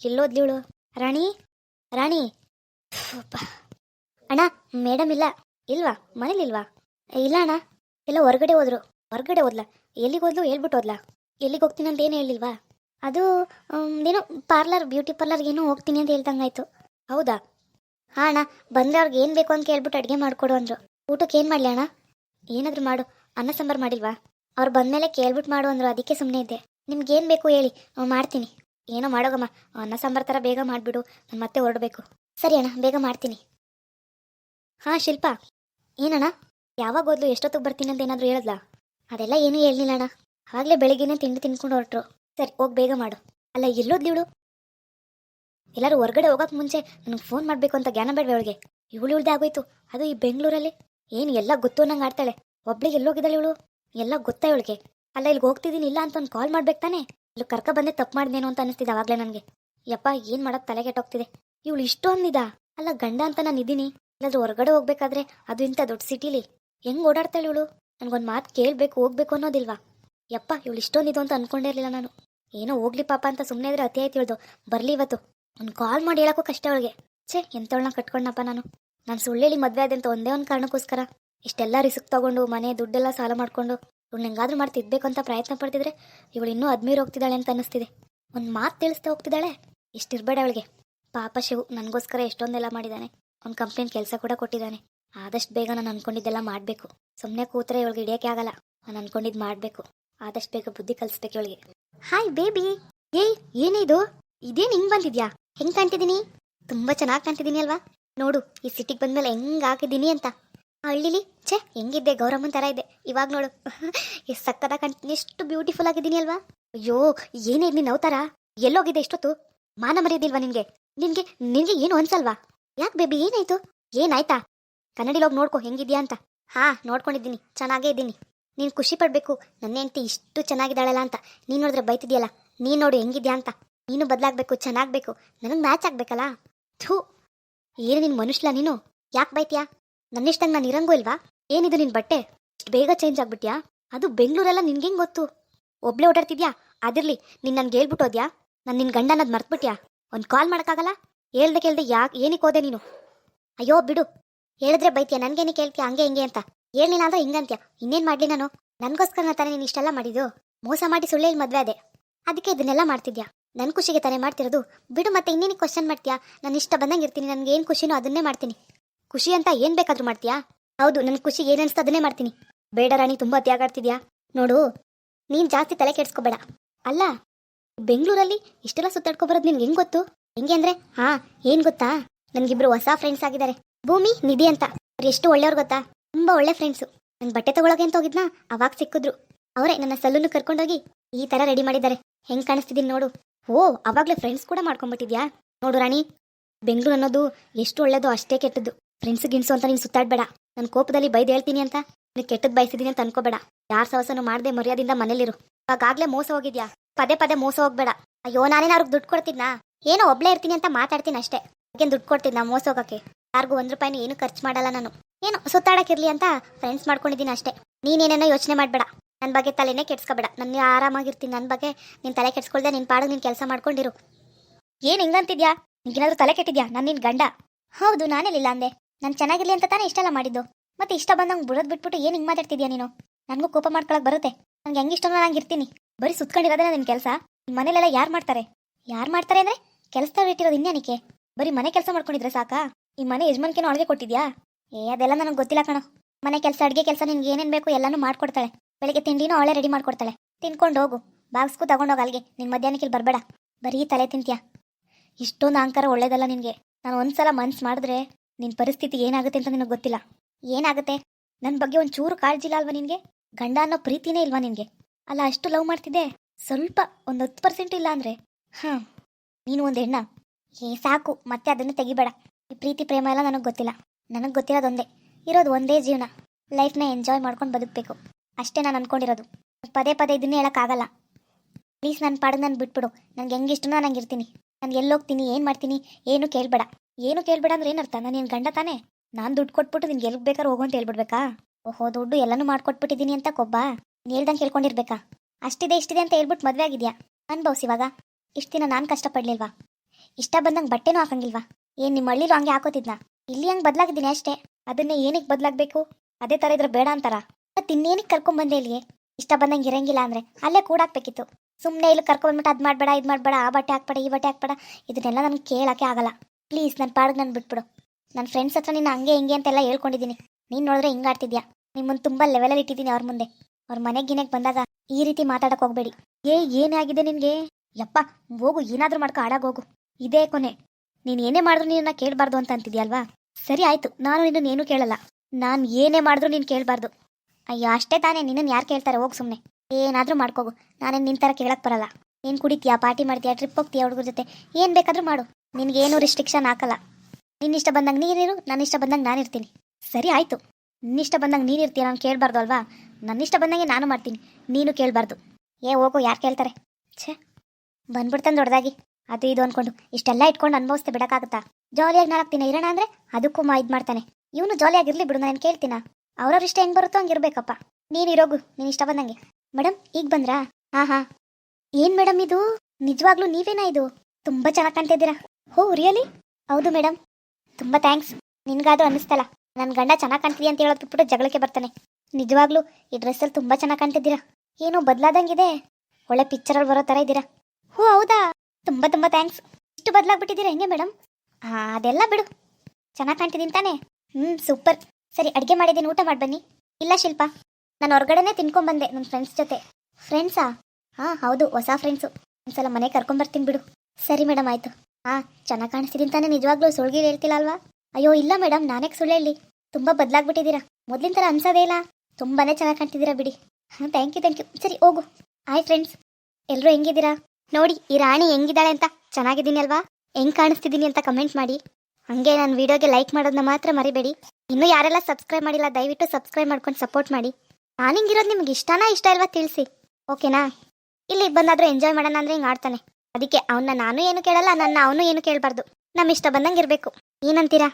ಎಲ್ಲೋದ್ಲಿ ಇವಳು. ರಾಣಿ ರಾಣಿ. ಅಣ್ಣ, ಮೇಡಮ್ ಇಲ್ಲ. ಇಲ್ವಾ? ಮನೇಲಿಲ್ವಾ ಇಲ್ಲ ಅಣ್ಣ. ಎಲ್ಲ ಹೊರಗಡೆ ಹೋದ್ರು. ಹೊರಗಡೆ ಹೋದ್ಲ. ಎಲ್ಲಿಗೆ ಹೋದ್ಲು ಹೇಳ್ಬಿಟ್ಟು ಹೋದ್ಲಾ. ಎಲ್ಲಿಗೆ ಹೋಗ್ತೀನಿ ಅಂತ ಏನು ಹೇಳಿಲ್ವಾ? ಅದು ಏನೋ ಪಾರ್ಲರ್ ಬ್ಯೂಟಿ ಪಾರ್ಲರ್ಗೆ ಏನೋ ಹೋಗ್ತೀನಿ ಅಂತ ಹೇಳ್ದಂಗಾಯ್ತು. ಹೌದಾ? ಹಾಂ ಅಣ್ಣ, ಬಂದ್ರೆ ಅವ್ರಿಗೆ ಏನು ಬೇಕು ಅಂತ ಕೇಳ್ಬಿಟ್ಟು ಅಡುಗೆ ಮಾಡಿಕೊಡು ಅಂದರು. ಊಟಕ್ಕೆ ಏನು ಮಾಡಲಿ ಅಣ್ಣ? ಏನಾದರೂ ಮಾಡು. ಅನ್ನ ಸಾಂಬಾರು ಮಾಡಿಲ್ವಾ? ಅವ್ರು ಬಂದಮೇಲೆ ಕೇಳ್ಬಿಟ್ಟು ಮಾಡು ಅಂದರು. ಅದಕ್ಕೆ ಸುಮ್ಮನೆ ಇದ್ದೆ. ನಿಮ್ಗೆ ಏನು ಬೇಕು ಹೇಳಿ. ಮಾಡ್ತೀನಿ. ಏನೋ ಮಾಡೋಗಮ್ಮ, ಅನ್ನ ಸಾಂಬಾರ್ ಥರ ಬೇಗ ಮಾಡಿಬಿಡು, ನಾನು ಮತ್ತೆ ಹೊರಡಬೇಕು. ಸರಿ ಅಣ್ಣ, ಬೇಗ ಮಾಡ್ತೀನಿ. ಹಾಂ, ಶಿಲ್ಪ. ಏನಣ್ಣ? ಯಾವಾಗ ಓದ್ಲು ಎಷ್ಟೊತ್ತಿಗೆ ಬರ್ತೀನಿ ಅಂತ ಏನಾದರೂ ಹೇಳಿದ್ಲಾ? ಅದೆಲ್ಲ ಏನೂ ಹೇಳಿಲ್ಲ ಅಣ್ಣ. ಆಗಲೇ ಬೆಳಿಗ್ಗೆನೇ ತಿಂಡಿ ತಿನ್ಕೊಂಡು ಹೊರಟ್ರು. ಸರಿ, ಹೋಗಿ ಬೇಗ ಮಾಡು. ಅಲ್ಲ, ಎಲ್ಲೋದ್ಲಿ ಇವಳು? ಎಲ್ಲರೂ ಹೊರಗಡೆ ಹೋಗೋಕೆ ಮುಂಚೆ ನನಗೆ ಫೋನ್ ಮಾಡಬೇಕು ಅಂತ ಜ್ಞಾನ ಬೇಡ ಅವಳಿಗೆ? ಇವಳು ಇಳ್ದೆ ಆಗೋಯ್ತು. ಅದು ಈ ಬೆಂಗಳೂರಲ್ಲಿ? ಏನು, ಎಲ್ಲ ಗೊತ್ತು ಅನ್ನಂಗೆ ಆಡ್ತಾಳೆ. ಒಬ್ಳಿಗೆ ಎಲ್ಲೋಗಿದ್ದಾಳೆ ಇವಳು? ಎಲ್ಲ ಗೊತ್ತಾ ಇವಳಿಗೆ? ಅಲ್ಲ ಇಲ್ಲಿಗೆ ಹೋಗ್ತಿದ್ದೀನಿ ಇಲ್ಲ ಅಂತ ಒಂದು ಕಾಲ್ ಮಾಡ್ಬೇಕು ತಾನೆ? ಇಲ್ಲಿ ಕರ್ಕ ಬಂದೆ ತಪ್ಪು ಮಾಡಿದೇನು ಅಂತ ಅನಿಸ್ತಿದೆ ಅವಾಗ್ಲೇ ನನಗೆ. ಯಪ್ಪ, ಏನು ಮಾಡೋದು ತಲೆ ಕೆಟ್ಟೋಗ್ತಿದೆ? ಇವಳು ಇಷ್ಟೊಂದಿದ ಅಲ್ಲ, ಗಂಡ ಅಂತ ನಾನು ಇದ್ದೀನಿ. ಇಲ್ಲಾದ್ರೂ ಹೊರಗಡೆ ಹೋಗ್ಬೇಕಾದ್ರೆ ಅದು ಇಂಥ ದೊಡ್ಡ ಸಿಟಿಲಿ? ಹೆಂಗ್ ಓಡಾಡ್ತಾಳೆ ಇವಳು? ನನಗೊಂದು ಮಾತು ಕೇಳಬೇಕು, ಹೋಗ್ಬೇಕು ಅನ್ನೋದಿಲ್ವಾ? ಯಪ್ಪ, ಇವಳು ಇಷ್ಟೊಂದಿದು ಅಂತ ಅನ್ಕೊಂಡೇ ಇರಲಿಲ್ಲ ನಾನು. ಏನೋ ಹೋಗ್ಲಿ ಪಾಪ ಅಂತ ಸುಮ್ಮನೆ ಇದ್ರೆ ಅತಿ ಆಯ್ತು ಇವಳ್ದು ಬರ್ಲಿ ಇವತ್ತು. ಒಂದು ಕಾಲ್ ಮಾಡಿ ಹೇಳಕ್ಕೂ ಕಷ್ಟ ಅವಳಿಗೆ. ಛೇ ಎಂಥವಳನ್ನ ಕಟ್ಕೊಂಡಪ್ಪ ನಾನು. ನಾನು ಸುಳ್ಳೇಳಿ ಮದುವೆ ಆದಂತ ಒಂದೇ ಒಂದು ಕಾರಣಕ್ಕೋಸ್ಕರ. ಇಷ್ಟೆಲ್ಲ ರಿಸ್ಕ್ ತಗೊಂಡು, ಮನೆ, ದುಡ್ಡೆಲ್ಲ ಸಾಲ ಮಾಡ್ಕೊಂಡು. ಇವಳು ಹೆಂಗಾದ್ರೂ ಮಾಡಿ ತಿದ್ದಬೇಕು ಅಂತ ಪ್ರಯತ್ನ ಪಡ್ತಿದ್ರೆ ಇವಳು ಇನ್ನೂ ಅದ್ಮೀರ್ ಹೋಗ್ತಿದ್ದಾಳೆ ಅಂತ ಅನಿಸ್ತಿದೆ ಒಂದು ಮಾತು ತಿಳಿಸ್ತಾ ಹೋಗ್ತಿದ್ದಾಳೆ. ಇಷ್ಟಿರ್ಬೇಡ ಅವಳಿಗೆ. ಪಾಪ ಶಿವು, ನನಗೋಸ್ಕರ ಎಷ್ಟೊಂದೆಲ್ಲ ಮಾಡಿದ್ದಾನೆ ಅವ್ನು ಕಂಪ್ಲೇಂಟ್ ಕೆಲಸ ಕೂಡ ಕೊಟ್ಟಿದ್ದಾನೆ ಆದಷ್ಟು ಬೇಗ ನಾನು ಅನ್ಕೊಂಡಿದ್ದೆಲ್ಲ ಮಾಡಬೇಕು. ಸುಮ್ಮನೆ ಕೂತ್ರೆ ಇವಳಿಗೆ ಹಿಡಿಯೋಕೆ ಆಗಲ್ಲ. ನಾನು ಅನ್ಕೊಂಡಿದ್ದು ಮಾಡಬೇಕು. ಆದಷ್ಟು ಬೇಗ ಬುದ್ಧಿ ಕಲಿಸ್ಬೇಕು ಇವಳಿಗೆ. Hi baby! ಏಯ್, ಏನಿದು? ಇದೇನು ಹಿಂಗೆ ಬಂದಿದ್ಯಾ? ಹೆಂಗೆ ಕಾಣ್ತಿದ್ದೀನಿ ತುಂಬ ಚೆನ್ನಾಗಿ ಕಾಣ್ತಿದ್ದೀನಿ ಅಲ್ವಾ? ನೋಡು, ಈ ಸಿಟಿಗೆ ಬಂದಮೇಲೆ ಹೆಂಗ್ ಹಾಕಿದ್ದೀನಿ ಅಂತ. ಹಳ್ಳಿಲಿ ಛೇ, ಹೆಂಗಿದ್ದೆ? ಗೌರಮ್ಮನ ತರ ಇದೆ. ಇವಾಗ ನೋಡು. ಎಷ್ಟು ಸಕ್ಕದ ಕಣ್ತೀನಿ ಎಷ್ಟು ಬ್ಯೂಟಿಫುಲ್ ಆಗಿದ್ದೀನಿ ಅಲ್ವಾ? ಅಯ್ಯೋ, ಏನೇ ನೀನು ಅವತಾರ ಎಲ್ಲೋಗಿದೆ ಇಷ್ಟೊತ್ತು? ಮಾನ ಮರ್ಯಾದಿಲ್ವಾ ನಿನಗೆ? ನಿನಗೆ ನಿನಗೆ ಏನು ಅನ್ಸಲ್ವಾ? ಯಾಕೆ ಬೇಬಿ ಏನಾಯ್ತು? ಏನಾಯ್ತಾ? ಕನ್ನಡಿಲಿ ಹೋಗಿ ನೋಡ್ಕೊ, ಹೆಂಗಿದ್ಯಾ ಅಂತ. ಹಾ, ನೋಡ್ಕೊಂಡಿದ್ದೀನಿ. ಚೆನ್ನಾಗೇ ಇದ್ದೀನಿ. ನೀನು ಖುಷಿ ಪಡ್ಬೇಕು. ನನ್ನ ಹೆಂಡತಿ ಇಷ್ಟು ಚೆನ್ನಾಗಿದ್ದಾಳಲ್ಲ ಅಂತ. ನೀನು ನೋಡಿದ್ರೆ ಬೈತಿದ್ಯಲ್ಲ? ನೀನು ನೋಡು ಹೆಂಗಿದ್ಯಾ ಅಂತ. ನೀನು ಬದಲಾಗಬೇಕು, ಚೆನ್ನಾಗಬೇಕು. ನನಗೆ ಮ್ಯಾಚ್ ಆಗಬೇಕಲ್ಲ? ಥೂ. ಏನು ನಿನ್ನ ಮನುಷ್ಯಲ ನೀನು? ಯಾಕೆ ಬೈತ್ಯಾ? ನನ್ನಿಷ್ಟಂಗೆ ನಾನು ಇರಂಗೂ ಇಲ್ವಾ? ಏನಿದು ನಿನ್ನ ಬಟ್ಟೆ? ಇಷ್ಟು ಬೇಗ ಚೇಂಜ್ ಆಗ್ಬಿಟ್ಯಾ? ಅದು ಬೆಂಗಳೂರೆಲ್ಲ ನಿನ್ಗೆ ಹೆಂಗ್ ಗೊತ್ತು? ಒಬ್ಳೆ ಓಡಾಡ್ತಿದ್ಯಾ? ಅದಿರ್ಲಿ, ನೀನು ನನ್ಗೆ ಹೇಳ್ಬಿಟ್ಟೋದ್ಯಾ ನಾನು ನಿನ್ನ ಗಂಡ ಅನ್ನೋದು ಮರ್ತ್ಬಿಟ್ಯಾ? ಒಂದು ಕಾಲ್ ಮಾಡೋಕ್ಕಾಗಲ್ಲ? ಹೇಳ್ದೆ ಕೇಳ್ದೆ ಯಾಕೆ ಏನಕ್ಕೆ ಹೋದೆ ನೀನು? ಅಯ್ಯೋ, ಬಿಡು. ಹೇಳಿದ್ರೆ ಬೈತ್ಯಾ? ನನ್ಗೇನೆ ಕೇಳ್ತೀಯ? ಹಂಗೆ, ಹಿಂಗೆ ಅಂತ. ಹೇಳಿಲ್ಲ ಅಂದ್ರೆ ಹಿಂಗಂತ್ಯ? ಇನ್ನೇನು ಮಾಡಲಿ ನಾನು? ನನಗೋಸ್ಕರ ತಾನೇ ನೀನು ಇಷ್ಟೆಲ್ಲ ಮಾಡಿದ್ದು? ಮೋಸ ಮಾಡಿ ಸುಳ್ಳೆ ಮದುವೆ ಅದೇ ಅದಕ್ಕೆ ಇದನ್ನೆಲ್ಲ ಮಾಡ್ತಿದ್ಯಾ? ನನ್ನ ಖುಷಿಗೆ ತಾನೇ ಮಾಡ್ತಿರೋದು? ಬಿಡು ಮತ್ತೆ ಇನ್ನೇನು ಕ್ವಶನ್ ಮಾಡ್ತೀಯಾ? ನಾನು ಇಷ್ಟ ಬಂದಂಗೆ ಇರ್ತೀನಿ. ನನಗೆ ಏನು ಖುಷಿನೋ ಅದನ್ನೇ ಮಾಡ್ತೀನಿ. ಖುಷಿ ಅಂತ ಏನ್ ಬೇಕಾದ್ರೂ ಮಾಡ್ತೀಯಾ? ಹೌದು ನನ್ನ ಖುಷಿ ಏನ್ ಅನ್ಸ್ತು ಅದನ್ನೇ ಮಾಡ್ತೀನಿ. ಬೇಡ ರಾಣಿ, ತುಂಬ ತ್ಯಾಗಾಡ್ತಿದ್ಯಾ ನೋಡು, ನೀನು ಜಾಸ್ತಿ ತಲೆ ಕೆಡ್ಸ್ಕೋಬೇಡ. ಅಲ್ಲ, ಬೆಂಗಳೂರಲ್ಲಿ ಇಷ್ಟೆಲ್ಲ ಸುತ್ತಾಡ್ಕೊ ಬರೋದು ನಿನ್ಗೆ ಹೆಂಗ್ ಗೊತ್ತು? ಹೆಂಗೆ ಅಂದ್ರೆ, ಹಾ, ಏನ್ ಗೊತ್ತಾ? ನನ್ಗಿಬ್ರು ಹೊಸ ಫ್ರೆಂಡ್ಸ್ ಆಗಿದ್ದಾರೆ. ಭೂಮಿ, ನಿಧಿ ಅಂತ. ಅವ್ರು ಎಷ್ಟು ಒಳ್ಳೆಯವ್ರು ಗೊತ್ತಾ? ತುಂಬಾ ಒಳ್ಳೆ ಫ್ರೆಂಡ್ಸು ನನ್ ಬಟ್ಟೆ ತಗೊಳಗೆ ಅಂತ ಹೋಗಿದ್ನಾ? ಅವಾಗ ಸಿಕ್ಕಿದ್ರು. ಅವರೇ ನನ್ನ ಸಲೂನ್ ಕರ್ಕೊಂಡೋಗಿ ಈ ತರ ರೆಡಿ ಮಾಡಿದ್ದಾರೆ. ಹೆಂಗ್ ಕಾಣಿಸ್ತಿದೀನಿ ನೋಡು. ಓ, ಅವಾಗ್ಲೇ ಫ್ರೆಂಡ್ಸ್ ಕೂಡ ಮಾಡ್ಕೊಂಡ್ಬಿಟ್ಟಿದ್ಯಾ ನೋಡು ರಾಣಿ, ಬೆಂಗಳೂರು ಅನ್ನೋದು ಎಷ್ಟು ಒಳ್ಳೇದು ಅಷ್ಟೇ ಕೆಟ್ಟದ್ದು. ಫ್ರೆಂಡ್ಸ್ ಗಿನ್ಸು ಅಂತ ನೀನು ಸುತ್ತಾಡ್ಬೇಡ. ನನ್ನ ಕೋಪದಲ್ಲಿ ಬೈದು ಹೇಳ್ತೀನಿ ಅಂತ. ನೀನು ಕೆಟ್ಟದ್ದು ಬಯಸಿದ್ದೀನಿ ಅಂತ ಅನ್ಕೋಬೇಡ. ಯಾರ ಸವಸನು ಮಾಡದೆ ಮರ್ಯಾದಿಂದ ಮನೇಲಿರು. ಇವಾಗಾಗ್ಲೇ ಮೋಸ ಹೋಗಿದ್ಯಾ? ಪದೇ ಪದೇ ಮೋಸ ಹೋಗ್ಬೇಡ. ಅಯ್ಯೋ, ನಾನೇನು ದುಡ್ಡು ಕೊಡ್ತಿದ್ನಾ? ಏನೋ ಒಬ್ಳೆ ಇರ್ತೀನಿ ಅಂತ ಮಾತಾಡ್ತೀನಿ ಅಷ್ಟೇ. ಅದಕ್ಕೆ ದುಡ್ಡು ಕೊಡ್ತಿದ್ನಾ ಮೋಸ ಹೋಗಕ್ಕೆ? ಯಾರಿಗೂ ಒಂದ್ ರೂಪಾಯಿನೂ ಏನು ಖರ್ಚು ಮಾಡಲ್ಲ ನಾನು. ಏನು ಸುತ್ತಾಡಕ್ಕಿರ್ಲಿ ಅಂತ ಫ್ರೆಂಡ್ಸ್ ಮಾಡ್ಕೊಂಡಿದ್ದೀನಿ ಅಷ್ಟೇ. ನೀನೇನೇನೋ ಯೋಚನೆ ಮಾಡಬೇಡ. ನನ್ನ ಬಗ್ಗೆ ತಲೆನೇ ಕೆಡ್ಸ್ಕೊಬೇಡ. ನನ್ನ ಆರಾಮಾಗಿರ್ತೀನಿ. ನನ್ನ ಬಗ್ಗೆ ನೀನು ತಲೆ ಕೆಡ್ಸ್ಕೊಳ್ದೆ ನಿನ್ನ ಪಾಡಿಗೆ ನೀನು ಕೆಲಸ ಮಾಡ್ಕೊಂಡಿರು. ಏನು ಹಿಂಗಂತಿದ್ಯಾ? ನಿನ್ಗೇನಾದ್ರೂ ತಲೆ ಕೆಟ್ಟಿದ್ಯಾ? ನಾನು ನಿನ್ನ ಗಂಡ. ಹೌದು, ನಾನೆಲ್ಲಿಲ್ಲ ಅಂದೆ. ನಾನು ಚೆನ್ನಾಗಿರ್ಲಿ ಅಂತ ತಾನೇ ಇಷ್ಟೆಲ್ಲ ಮಾಡಿದ್ದು. ಮತ್ತೆ ಇಷ್ಟ ಬಂದಂಗೆ ಬುಡದ್ ಬಿಟ್ಬಿಟ್ಟು ಏನು ಹಿಂಗೆ ಮಾತಾಡ್ತಿದ್ಯಾ ನೀನು? ನನಗೂ ಕೋಪ ಮಾಡ್ಕೊಳಕ್ ಬರುತ್ತೆ. ನಂಗೆ ಹೆಂಗಿಷ್ಟನೋ ನಾನು ಇರ್ತೀನಿ. ಬರೀ ಸುತ್ಕೊಂಡಿರೋದೇ ನಿನ್ನ ಕೆಲಸ. ಮನೇಲೆಲ್ಲ ಯಾರು ಮಾಡ್ತಾರೆ? ಯಾರು ಮಾಡ್ತಾರೆ ಅಂದ್ರೆ ಕೆಲಸದವ್ರು ಇಟ್ಟಿರೋದು ಇನ್ಯಾನಿಕೆ ಬರೀ ಮನೆ ಕೆಲಸ ಮಾಡ್ಕೊಂಡಿದ್ರೆ ಸಾಕಾ? ಈ ಮನೆ ಯಜಮಾನ್ಕೇನೋ ಅಡುಗೆ ಕೊಟ್ಟಿದ್ಯಾ? ಏ, ಅದೆಲ್ಲ ನನಗೆ ಗೊತ್ತಿಲ್ಲ ಕಣೋ. ಮನೆ ಕೆಲಸ, ಅಡುಗೆ ಕೆಲಸ ನಿನ್ಗೆ ಏನೇನು ಬೇಕು ಎಲ್ಲನೂ ಮಾಡ್ಕೊಡ್ತಾಳೆ. ಬೆಳಿಗ್ಗೆ ತಿಂಡಿನೂ ಅವಳೆ ರೆಡಿ ಮಾಡ್ಕೊಡ್ತಾಳೆ. ತಿನ್ಕೊಂಡು ಹೋಗು. ಬಾಗ್ಸ್ಗೂ ತಗೊಂಡೋಗಿ ಅಲ್ಲಿಗೆ ನಿನ್ನ ಮಧ್ಯಾಹ್ನಕ್ಕೆ ಇಲ್ಲಿ ಬರಬೇಡ. ಬರೀ ತಲೆ ತಿಂತ್ಯಾ? ಇಷ್ಟೊಂದು ಅಹಂಕಾರ ಒಳ್ಳೇದಲ್ಲ ನಿನಗೆ. ನಾನು ಒಂದ್ಸಲ ಮನ್ಸು ಮಾಡಿದ್ರೆ ನಿನ್ನ ಪರಿಸ್ಥಿತಿ ಏನಾಗುತ್ತೆ ಅಂತ ನಿನಗೆ ಗೊತ್ತಿಲ್ಲ? ಏನಾಗುತ್ತೆ? ನನ್ನ ಬಗ್ಗೆ ಒಂದು ಚೂರು ಕಾಳಜಿ ಇಲ್ಲ ಅಲ್ವಾ ನಿನಗೆ? ಗಂಡ ಅನ್ನೋ ಪ್ರೀತಿನೇ ಇಲ್ವಾ ನಿನಗೆ? ಅಲ್ಲ, ಅಷ್ಟು ಲವ್ ಮಾಡ್ತಿದ್ದೆ, ಸ್ವಲ್ಪ ಒಂದು ಹತ್ತು ಪರ್ಸೆಂಟ್ ಇಲ್ಲ ಅಂದರೆ? ಹಾಂ, ನೀನು ಒಂದು ಹೆಣ್ಣ. ಏ, ಸಾಕು, ಮತ್ತೆ ಅದನ್ನು ತೆಗಿಬೇಡ. ಈ ಪ್ರೀತಿ, ಪ್ರೇಮ ಎಲ್ಲ ನನಗೆ ಗೊತ್ತಿಲ್ಲ. ನನಗೆ ಗೊತ್ತಿರೋದು ಒಂದೇ. ಇರೋದು ಒಂದೇ ಜೀವನ. ಲೈಫ್ನ ಎಂಜಾಯ್ ಮಾಡ್ಕೊಂಡು ಬದುಕಬೇಕು. ಅಷ್ಟೇ ನಾನು ಅನ್ಕೊಂಡಿರೋದು. ಪದೇ ಪದೇ ಇದನ್ನೇ ಹೇಳೋಕ್ಕಾಗಲ್ಲ. ಪ್ಲೀಸ್ ನನ್ನ ಪಾಡಿಗೆ ನಾನು ಬಿಟ್ಬಿಡು. ನನಗೆ ಹೆಂಗಿಷ್ಟನೋ ನಂಗೆ ಇರ್ತೀನಿ. ನಾನು ಎಲ್ಲೋಗ್ತೀನಿ ಏನು ಮಾಡ್ತೀನಿ, ಏನು ಕೇಳಬೇಡ. ಏನು ಕೇಳ್ಬೇಡ ಅಂದ್ರೆ ಏನರ್ಥ ನಾನು ನಿನ್ನ ಗಂಡ ತಾನೇ? ನಾನು ದುಡ್ಡು ಕೊಟ್ಬಿಟ್ಟು ನಿನ್ಗೆ ಎಲ್ಲಿ ಬೇಕಾದ್ರೆ ಹೋಗು ಅಂತ ಹೇಳ್ಬಿಡ್ಬೇಕಾ? ಓಹೋ, ದುಡ್ಡು ಎಲ್ಲನೂ ಮಾಡ್ಕೊಟ್ಬಿಟ್ಟಿದ್ದೀನಿ ಅಂತ ಕೊಬ್ಬ? ನೀನು ಹೇಳ್ದಂಗೆ ಅಷ್ಟಿದೆ, ಇಷ್ಟಿದೆ ಅಂತ ಹೇಳ್ಬಿಟ್ಟು ಮದುವೆ ಆಗಿದ್ಯಾ? ಅನ್ಭವ್ಸ್ ಇವಾಗ. ಇಷ್ಟು ದಿನ ನಾನು ಕಷ್ಟಪಡ್ಲಿಲ್ವಾ? ಇಷ್ಟ ಬಂದಂಗೆ ಬಟ್ಟೆನೂ ಹಾಕಂಗಿಲ್ವಾ? ಏನ್ ನಿಮ್ಮ ಹಳ್ಳಿಲೂ ಹಂಗೆ ಹಾಕೋತಿದ್ನ? ಇಲ್ಲಿ ಹಂಗೆ ಬದಲಾಗಿದ್ದೀನಿ ಅಷ್ಟೇ. ಅದನ್ನೇ ಏನಕ್ಕೆ ಬದಲಾಗಬೇಕು? ಅದೇ ಥರ ಇದ್ರೆ ಬೇಡ ಅಂತಾರ? ಮತ್ತೆ ಇನ್ನೇನಕ್ಕೆ ಕರ್ಕೊಂಬಂದೆ ಇಲ್ಲಿಗೆ? ಇಷ್ಟ ಬಂದಂಗೆ ಇರಂಗಿಲ್ಲ ಅಂದ್ರೆ ಅಲ್ಲೇ ಕೂಡಾಕ್ಬೇಕಿತ್ತು. ಸುಮ್ಮನೆ ಇಲ್ಲಿ ಕರ್ಕೊಂಡ್ಬಿಟ್ಟು ಅದು ಮಾಡಬೇಡ, ಇದು ಮಾಡಬೇಡ, ಆ ಬಟ್ಟೆ ಹಾಕ್ಬೇಡ, ಈ ಬಟ್ಟೆ ಹಾಕ್ಬೇಡ, ಇದನ್ನೆಲ್ಲ ನನಗೆ ಕೇಳಕ್ಕೆ ಆಗಲ್ಲ. ಪ್ಲೀಸ್ ನನ್ನ ಪಾಡಿಗೆ ನಾನು ಬಿಟ್ಬಿಡು. ನನ್ನ ಫ್ರೆಂಡ್ಸ್ ಹತ್ರ ನೀನು ಹಂಗೆ ಹಿಂಗೆ ಅಂತೆಲ್ಲ ಹೇಳ್ಕೊಂಡಿದ್ದೀನಿ. ನೀನು ನೋಡಿದ್ರೆ ಹಿಂಗೆ ಆಡ್ತಿದ್ಯಾ? ನಿಮ್ಮನ್ನು ತುಂಬ ಲೆವೆಲಲ್ಲಿ ಇಟ್ಟಿದ್ದೀನಿ ಅವ್ರ ಮುಂದೆ. ಅವ್ರ ಮನೆಗೆ ಗಿನೆಗೆ ಬಂದಾಗ ಈ ರೀತಿ ಮಾತಾಡಕ್ಕೆ ಹೋಗಬೇಡಿ. ಏ, ಏನೇ ಆಗಿದೆ ನಿನಗೆ? ಯಪ್ಪ, ಹೋಗು, ಏನಾದರೂ ಮಾಡ್ಕೊ ಆಡಾಗೋಗು ಇದೇ ಕೊನೆ. ನೀನು ಏನೇ ಮಾಡಿದ್ರು ನಿನ್ನ ಕೇಳಬಾರ್ದು ಅಂತ ಅಂತಿದ್ಯಲ್ವಾ? ಸರಿ ಆಯಿತು, ನಾನು ನಿನ್ನನ್ನು ಏನೂ ಕೇಳಲ್ಲ. ನಾನು ಏನೇ ಮಾಡಿದ್ರು ನೀನು ಕೇಳಬಾರ್ದು. ಅಯ್ಯೋ, ಅಷ್ಟೇ ತಾನೇ ನಿನ್ನನ್ನು ಯಾರು ಕೇಳ್ತಾರೆ? ಹೋಗಿ ಸುಮ್ಮನೆ ಏನಾದರೂ ಮಾಡ್ಕೋಗು. ನಾನೇನು ನಿನ್ನ ಥರ ಕೇಳಕ್ಕೆ ಬರಲ್ಲ. ಏನು ಕುಡಿತೀಯಾ, ಪಾರ್ಟಿ ಮಾಡ್ತೀಯಾ ಟ್ರಿಪ್ ಹೋಗ್ತೀಯಾ ಹುಡುಗರ ಜೊತೆ? ಏನು ಬೇಕಾದರೂ ಮಾಡು. ನಿನಗೇನು ರಿಸ್ಟ್ರಿಕ್ಷನ್ ಹಾಕಲ್ಲ. ನಿನ್ನಿಷ್ಟ ಬಂದಂಗೆ ನೀನಿರು ನನ್ನ ಇಷ್ಟ ಬಂದಂಗೆ ನಾನು ಇರ್ತೀನಿ. ಸರಿ, ಆಯಿತು. ನಿನ್ನಿಷ್ಟ ಬಂದಂಗೆ ನೀನಿರ್ತೀಯ ನಾನು ಕೇಳಬಾರ್ದು ಅಲ್ವಾ? ನನ್ನಿಷ್ಟ ಬಂದಂಗೆ ನಾನು ಮಾಡ್ತೀನಿ. ನೀನು ಕೇಳಬಾರ್ದು. ಏ, ಹೋಗು, ಯಾರು ಕೇಳ್ತಾರೆ? ಛೇ, ಬಂದ್ಬಿಡ್ತಾನೆ ದೊಡ್ಡದಾಗಿ. ಅದು ಇದು ಅಂದ್ಕೊಂಡು ಇಷ್ಟೆಲ್ಲ ಇಟ್ಕೊಂಡು ಅನುಭವಿಸ್ತೆ ಬಿಡೋಕ್ಕಾಗುತ್ತಾ? ಜಾಲಿಯಾಗಿ ನಾಲ್ಕು ದಿನ ಇರೋಣ ಅಂದರೆ ಅದಕ್ಕೂ ಮಾ ಇದು ಮಾಡ್ತಾನೆ. ಇವನು ಜಾಲಿಯಾಗಿರ್ಲಿ ಬಿಡು ನಾನು ಕೇಳ್ತೀನ? ಅವ್ರವ್ರ ಇಷ್ಟ ಹೆಂಗೆ ಬರುತ್ತೋ ಹಂಗೆ ಇರ್ಬೇಕಪ್ಪ. ನೀನು ಇರೋಗು ನೀನು ಇಷ್ಟ ಬಂದಂಗೆ. ಮೇಡಮ್ ಈಗ ಬಂದ್ರಾ? ಹಾಂ ಹಾಂ. ಏನು ಮೇಡಮ್ ಇದು? ನಿಜವಾಗ್ಲೂ ನೀವೇನಾ ಇದು? ತುಂಬ ಚೆನ್ನಾಗಿ ಕಾಣ್ತಿದ್ದೀರಾ ಹೋ ರಿಯಲಿ ಹೌದು ಮೇಡಮ್ ತುಂಬ ಥ್ಯಾಂಕ್ಸ್ ನಿನಗಾದರೂ ಅನ್ನಿಸ್ತಲ್ಲ. ನನ್ನ ಗಂಡ ಚೆನ್ನಾಗಿ ಕಾಣ್ತಿದ್ಯಾ ಅಂತ ಹೇಳೋದು ಬಿಟ್ಬಿಟ್ಟು ಜಗಳಕ್ಕೆ ಬರ್ತಾನೆ. ನಿಜವಾಗ್ಲೂ, ಈ ಡ್ರೆಸ್ಸಲ್ಲಿ ತುಂಬ ಚೆನ್ನಾಗಿ ಕಾಣ್ತಿದ್ದೀರಾ? ಏನೋ ಬದಲಾದಂಗಿದೆ. ಒಳ್ಳೆ ಪಿಕ್ಚರಲ್ಲಿ ಬರೋ ಥರ ಇದ್ದೀರಾ? ಹೋ, ಹೌದಾ? ತುಂಬ ತುಂಬ ಥ್ಯಾಂಕ್ಸ್ ಇಷ್ಟು ಬದಲಾಗ್ಬಿಟ್ಟಿದ್ದೀರಾ ಹೆಂಗೆ ಮೇಡಮ್ ಹಾಂ ಅದೆಲ್ಲ ಬಿಡು. ಚೆನ್ನಾಗಿ ಕಾಣ್ತಿದ್ದೀನಿ ತಾನೇ? ಹ್ಞೂ ಸೂಪರ್ ಸರಿ, ಅಡುಗೆ ಮಾಡಿದ್ದೀನಿ, ಊಟ ಮಾಡಿ ಬನ್ನಿ. ಇಲ್ಲ, ಶಿಲ್ಪ. ನಾನು ಹೊರಗಡೆನೇ ತಿನ್ಕೊಂಬಂದೆ ನನ್ನ ಫ್ರೆಂಡ್ಸ್ ಜೊತೆ. ಫ್ರೆಂಡ್ಸಾ ಹಾಂ, ಹೌದು, ಹೊಸ ಫ್ರೆಂಡ್ಸು ಒಂದ್ಸಲ ಮನೆಗೆ ಕರ್ಕೊಂಬರ್ತೀನಿ ಬಿಡು. ಸರಿ ಮೇಡಮ್ ಆಯಿತು. ಹಾಂ ಚೆನ್ನಾಗಿ ಕಾಣಿಸ್ತಿದ್ದೀನಿ ತಾನೇ ನಿಜವಾಗ್ಲೂ ಸುಳ್ಗಿರು ಹೇಳ್ತಿಲ್ಲ ಅಲ್ವಾ? ಅಯ್ಯೋ, ಇಲ್ಲ ಮೇಡಮ್ ನಾನೇ ಸುಳ್ಳು ಹೇಳಿ. ತುಂಬ ಬದಲಾಗ್ಬಿಟ್ಟಿದ್ದೀರಾ. ಮೊದಲಿನ ಥರ ಅನ್ಸೋದೇ ಇಲ್ಲ. ತುಂಬಾನೇ ಚೆನ್ನಾಗಿ ಕಾಣ್ತಿದ್ದೀರಾ ಬಿಡಿ. ಹಾಂ ಥ್ಯಾಂಕ್ ಯು ಥ್ಯಾಂಕ್ ಯು ಸರಿ, ಹೋಗು. ಆಯ್ ಫ್ರೆಂಡ್ಸ್ ಎಲ್ಲರೂ ಹೆಂಗಿದ್ದೀರಾ? ನೋಡಿ, ಈ ರಾಣಿ ಹೆಂಗಿದ್ದಾಳೆ ಅಂತ ಚೆನ್ನಾಗಿದ್ದೀನಿ ಅಲ್ವಾ? ಹೆಂಗ್ ಕಾಣಿಸ್ತಿದ್ದೀನಿ ಅಂತ ಕಮೆಂಟ್ ಮಾಡಿ. ಹಂಗೆ ನನ್ನ ವಿಡಿಯೋಗೆ ಲೈಕ್ ಮಾಡೋದನ್ನ ಮಾತ್ರ ಮರಿಬೇಡಿ. ಇನ್ನೂ ಯಾರೆಲ್ಲ ಸಬ್ಸ್ಕ್ರೈಬ್ ಮಾಡಿಲ್ಲ, ದಯವಿಟ್ಟು ಸಬ್ಸ್ಕ್ರೈಬ್ ಮಾಡ್ಕೊಂಡು ಸಪೋರ್ಟ್ ಮಾಡಿ. ನಾನು ಹಿಂಗಿರೋದು ನಿಮ್ಗೆ ಇಷ್ಟನಾ ಇಷ್ಟ ಇಲ್ವಾ ತಿಳಿಸಿ. ಓಕೆನಾ ಇಲ್ಲಿ ಬಂದಾದರೂ ಎಂಜಾಯ್ ಮಾಡೋಣ ಅಂದರೆ ಹಿಂಗೆ ಆಡ್ತಾನೆ. ಅದಕ್ಕೆ ಅವನ್ನ ನಾನು ಏನು ಕೇಳಲ್ಲ ನನ್ನ ಅವನು ಏನು ಕೇಳಬಾರ್ದು. ನಮ್ಮ ಇಷ್ಟ ಬಂದಂಗೆ ಇರಬೇಕು. ಏನಂತೀರಾ